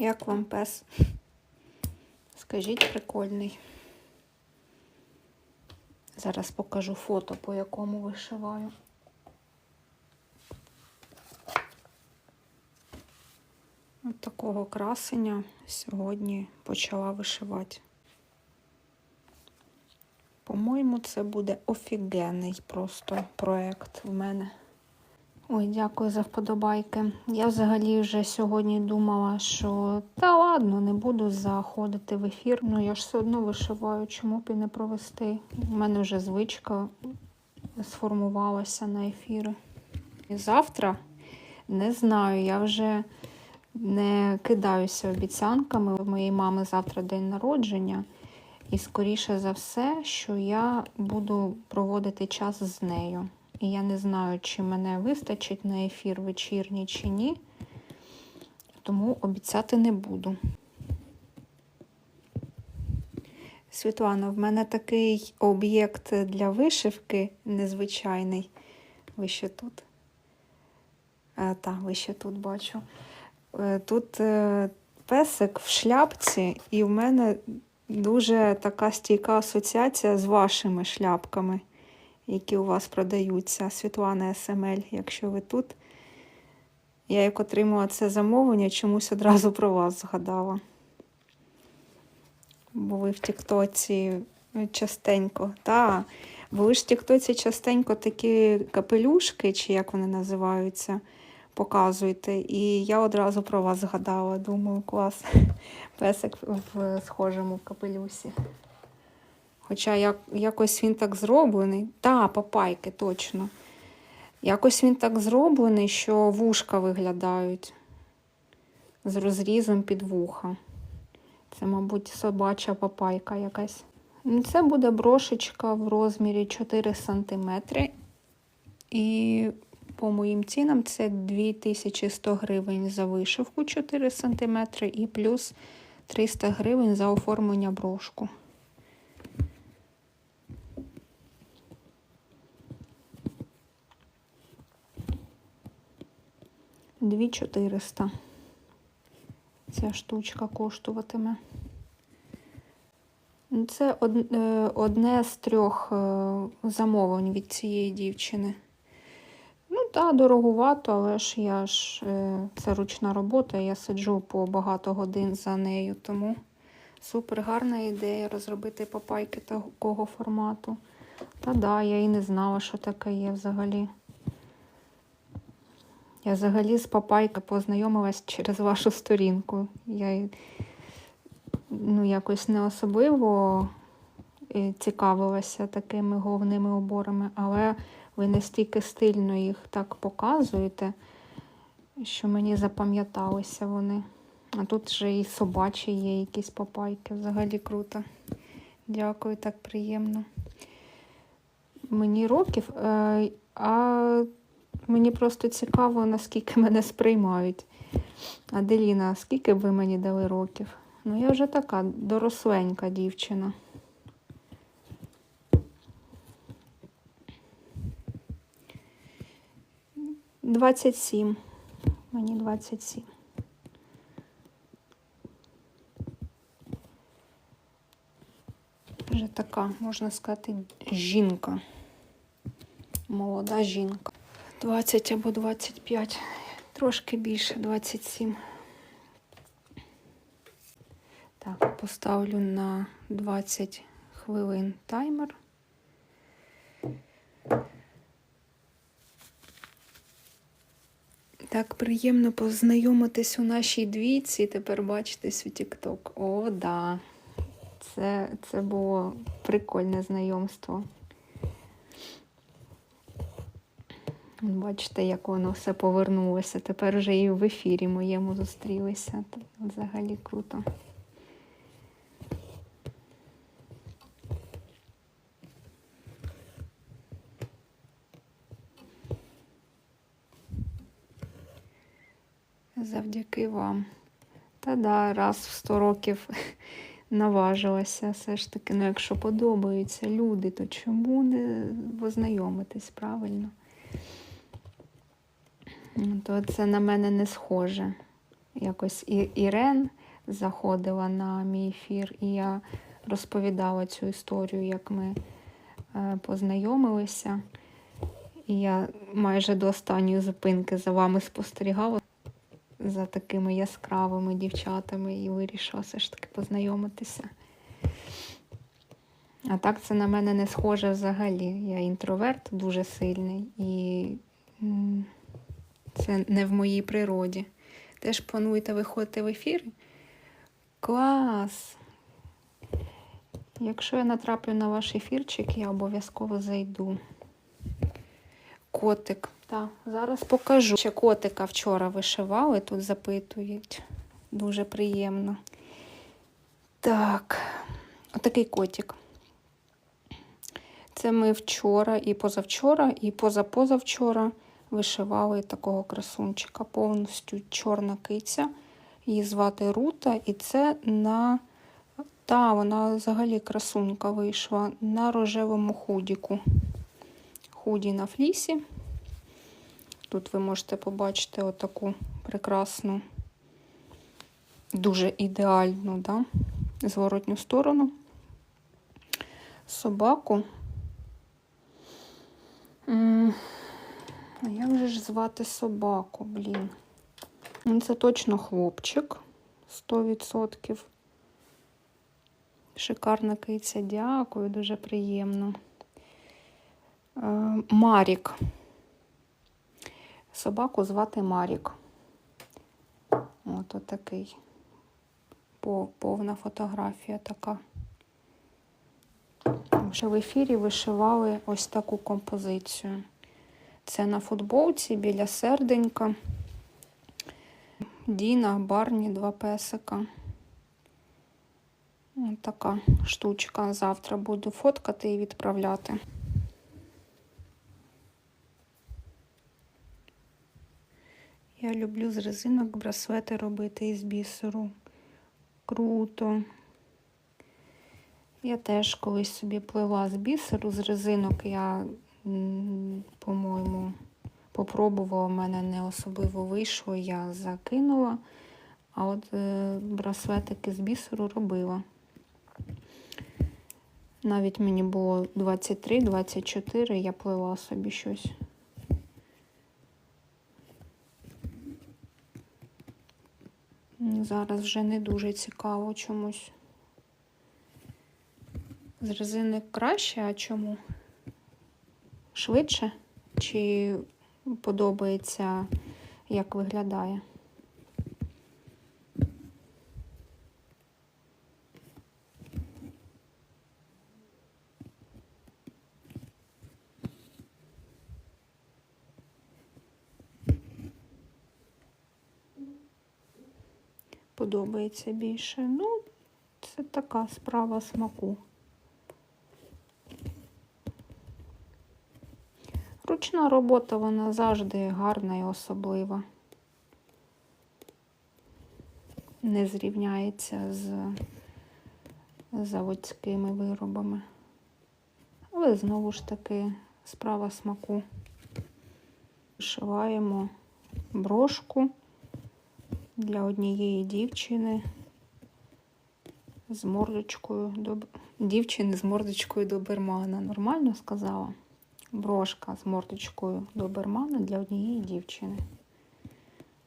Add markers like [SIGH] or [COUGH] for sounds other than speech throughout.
Як вам пес? Скажіть, прикольний. Зараз покажу фото, по якому вишиваю. От такого красення сьогодні почала вишивати. По-моєму, це буде офігенний просто проект в мене. Ой, дякую за вподобайки. Я взагалі вже сьогодні думала, що та ладно, не буду заходити в ефір. Ну я ж все одно вишиваю, чому б і не провести. У мене вже звичка сформувалася на ефіри. І завтра не знаю, я вже не кидаюся обіцянками. У моєї мами завтра день народження. І скоріше за все, що я буду проводити час з нею. І я не знаю, чи мене вистачить на ефір вечірній чи ні. Тому обіцяти не буду. Світлана, в мене такий об'єкт для вишивки незвичайний. Ви ще тут? Е, так, ви ще тут бачу. Е, Тут е, песик в шляпці, і в мене дуже така стійка асоціація з вашими шляпками, які у вас продаються. Світлана СМЛ, якщо ви тут. Я як отримала це замовлення, чомусь одразу про вас згадала. Бо ви в Тіктоці частенько. Так, бо ви ж в Тіктоці частенько такі капелюшки, чи як вони називаються, показуєте. І я одразу про вас згадала. Думаю, клас. [LAUGHS] Песик в схожому капелюсі. Хоча як, якось він так зроблений. Та, папайки, точно. Якось він так зроблений, що вушка виглядають з розрізом під вуха. Це, мабуть, собача папайка якась. Ну, Це буде брошечка в розмірі 4 см. І по моїм цінам це 2100 гривень за вишивку 4 см і плюс 300 гривень за оформлення брошку. Дві 400. Ця штучка коштуватиме. Ну, Це е, одне з трьох е, замовлень від цієї дівчини. Ну так, дорогувато, але ж я ж е, це ручна робота, я сиджу по багато годин за нею, тому супер гарна ідея розробити папайки такого формату. Та да, я і не знала, що таке є взагалі. Я взагалі з папайкою познайомилась через вашу сторінку. Я ну, якось не особливо е, цікавилася такими головними уборами, але ви настільки стильно їх так показуєте, що мені запам'яталися вони. А тут вже і собачі є якісь папайки. Взагалі круто. Дякую, так приємно. Мені років, е, а мені просто цікаво, наскільки [LAUGHS] мене сприймають. Аделіна, скільки б ви мені дали років? Ну, я вже така доросленька дівчина. Двадцять сім. Мені двадцять сім. Вже така, можна сказати, жінка. Молода жінка. 20 або 25. Трошки більше, 27. Так, поставлю на 20 хвилин таймер. Так приємно познайомитись у нашій двійці і тепер бачитись у TikTok. О, да. Це, це було прикольне знайомство. Бачите, як воно все повернулося. Тепер вже і в ефірі моєму зустрілися. Взагалі круто. Завдяки вам. Та да, раз в 100 років [LAUGHS] наважилася. Все ж таки, ну якщо подобаються люди, то чому не познайомитись правильно? То це на мене не схоже. якось Ірен заходила на мій ефір, і я розповідала цю історію, як ми е, познайомилися. І я майже до останньої зупинки за вами спостерігала за такими яскравими дівчатами і вирішила все ж таки познайомитися. А так це на мене не схоже взагалі. Я інтроверт дуже сильний, і це не в моїй природі. Теж плануєте виходити в ефір? Клас! Якщо я натраплю на ваш ефірчик, я обов'язково зайду. Котик. Так, зараз покажу. Ще котика вчора вишивали, тут запитують. Дуже приємно. Так, отакий котик. Це ми вчора і позавчора, і позапозавчора вишивали такого красунчика. Повністю чорна киця. Її звати Рута, і це на. Та, вона взагалі красунька вийшла на рожевому худіку. Худі на флісі. Тут ви можете побачити отаку прекрасну, дуже ідеальну, да? зворотню сторону. Собаку. А як же ж звати собаку, блін? Ну, Це точно хлопчик 100%. Шикарна киця, дякую, дуже приємно. Е, Марік. Собаку звати Марік. От отакий. Повна фотографія така. Ще в ефірі вишивали ось таку композицію. Це на футболці біля серденька. Діна, Барні, два песика. Ось така штучка. Завтра буду фоткати і відправляти. Я люблю з резинок браслети робити із бісеру. Круто. Я теж колись собі плела з бісеру, з резинок. Я, по-моєму, попробувала, в мене не особливо вийшло, я закинула. А от е, браслетики з бісеру робила. Навіть мені було 23-24, я плела собі щось. Зараз вже не дуже цікаво чомусь. З резини краще, а чому? Швидше? Чи подобається, як виглядає? Подобається більше. Ну, це така справа смаку. Ручна робота, вона завжди гарна і особлива. Не зрівняється з заводськими виробами. Але знову ж таки справа смаку. Вишиваємо брошку для однієї дівчини з мордочкою до дівчини з мордочкою добермана. Нормально сказала? Брошка з мордочкою добермана для однієї дівчини.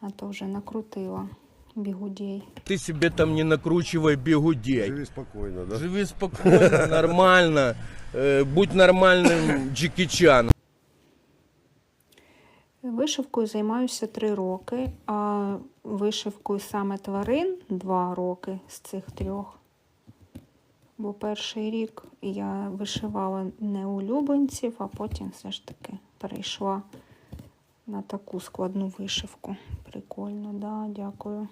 А то вже накрутила бігудей. Ты себе там не накручивай бегудей. Живи спокойно, да? Живи спокойно, нормально. [LAUGHS] Э, Будь нормальным Джеки Чаном. Вишивкою займаюся три роки, а вишивкою саме тварин два роки з цих трьох. Бо перший рік я вишивала не улюбленців, а потім все ж таки перейшла на таку складну вишивку. Прикольно, да, дякую.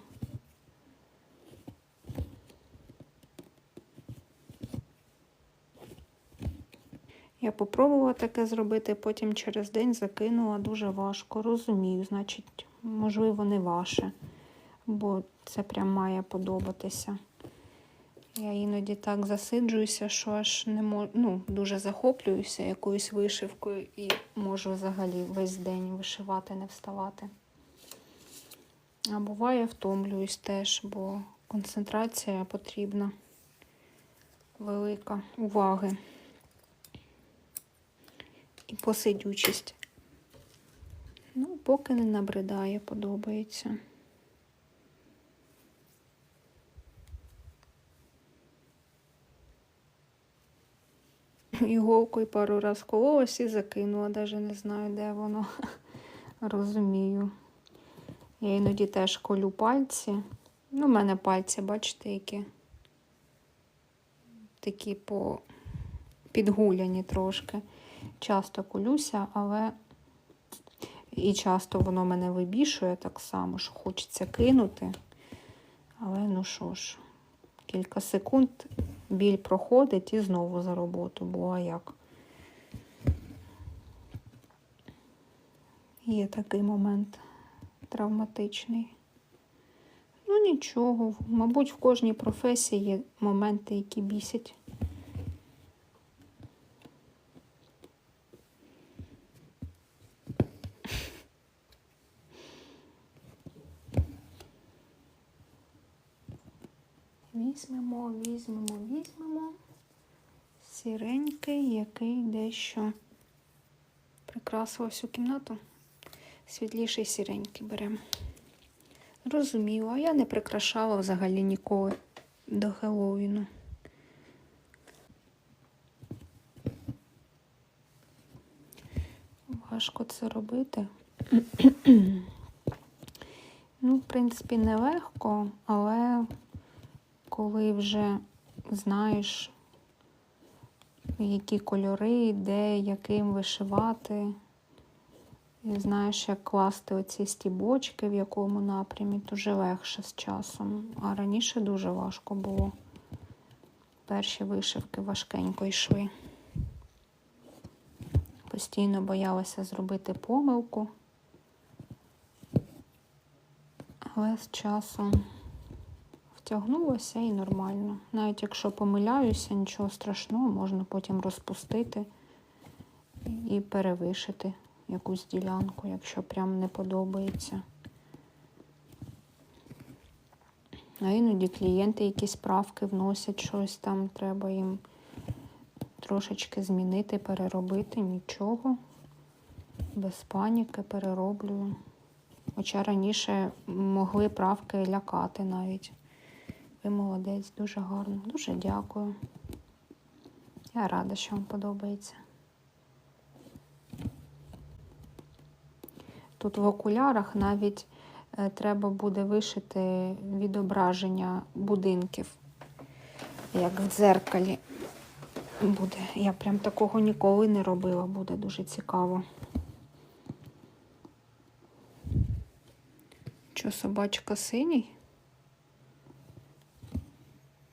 Я попробувала таке зробити, потім через день закинула дуже важко. Розумію, значить, можливо, не ваше, бо це прям має подобатися. Я іноді так засиджуюся, що аж не можу, ну, дуже захоплююся якоюсь вишивкою і можу взагалі весь день вишивати, не вставати. А буває, втомлююсь теж, бо концентрація потрібна велика уваги і посидючість. Ну, поки не набридає, подобається. Іголкою пару раз кололась і закинула, навіть не знаю, де воно. [LAUGHS] Розумію. Я іноді теж колю пальці. Ну, в мене пальці, бачите, які такі по підгуляні трошки. Часто колюся, але і часто воно мене вибішує так само, що хочеться кинути. Але ну що ж, кілька секунд біль проходить і знову за роботу, бо а як. Є такий момент травматичний. Ну нічого, мабуть, в кожній професії є моменти, які бісять. Візьмемо, візьмемо, візьмемо сіренький, який дещо прикрасив всю кімнату. Світліший сіренький беремо. Розуміло, я не прикрашала взагалі ніколи до Хеллоуіну. Важко це робити. [CLEARS THROAT] ну, в принципі, нелегко, але коли вже знаєш, які кольори, де, яким вишивати, і знаєш, як класти оці стібочки, в якому напрямі, то вже легше з часом. А раніше дуже важко було. Перші вишивки важкенько йшли. Постійно боялася зробити помилку. Але з часом втягнулося і нормально. Навіть якщо помиляюся, нічого страшного, можна потім розпустити і перевишити якусь ділянку, якщо прям не подобається. А іноді клієнти якісь правки вносять щось там, треба їм трошечки змінити, переробити, нічого. Без паніки перероблюю. Хоча раніше могли правки лякати навіть. Ви молодець, дуже гарно. Дуже дякую. Я рада, що вам подобається. Тут в окулярах навіть е, треба буде вишити відображення будинків, як в дзеркалі буде. Я прям такого ніколи не робила, буде дуже цікаво. Що, собачка синій?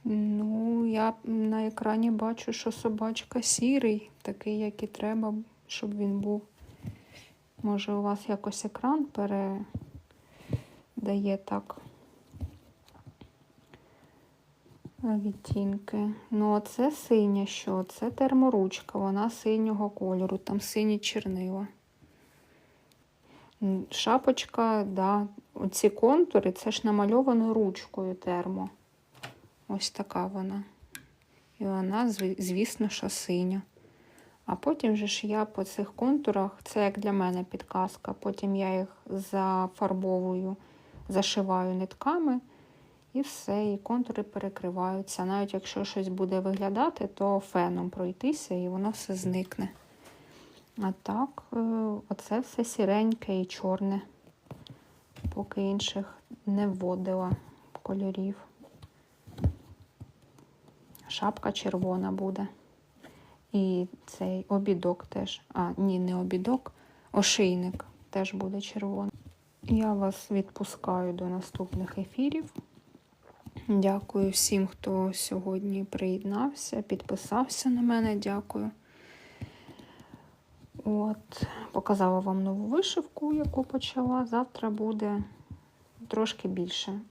Ну, я на екрані бачу, що собачка сірий, такий, як і треба, щоб він був. Може, у вас якось екран передає так відтінки. Ну, оце синя що? Це терморучка, вона синього кольору, там сині чернила. Шапочка, да, оці контури, це ж намальовано ручкою термо. Ось така вона. І вона, звісно, що синя. А потім же ж я по цих контурах, це як для мене підказка, потім я їх зафарбовую, зашиваю нитками і все, і контури перекриваються. Навіть якщо щось буде виглядати, то феном пройтися і воно все зникне. А так, е, оце все сіреньке і чорне, поки інших не вводила кольорів. Шапка червона буде. І цей обідок теж. А, ні, не обідок, ошийник теж буде червоний. Я вас відпускаю до наступних ефірів. Дякую всім, хто сьогодні приєднався, підписався на мене. Дякую. От, показала вам нову вишивку, яку почала. Завтра буде трошки більше.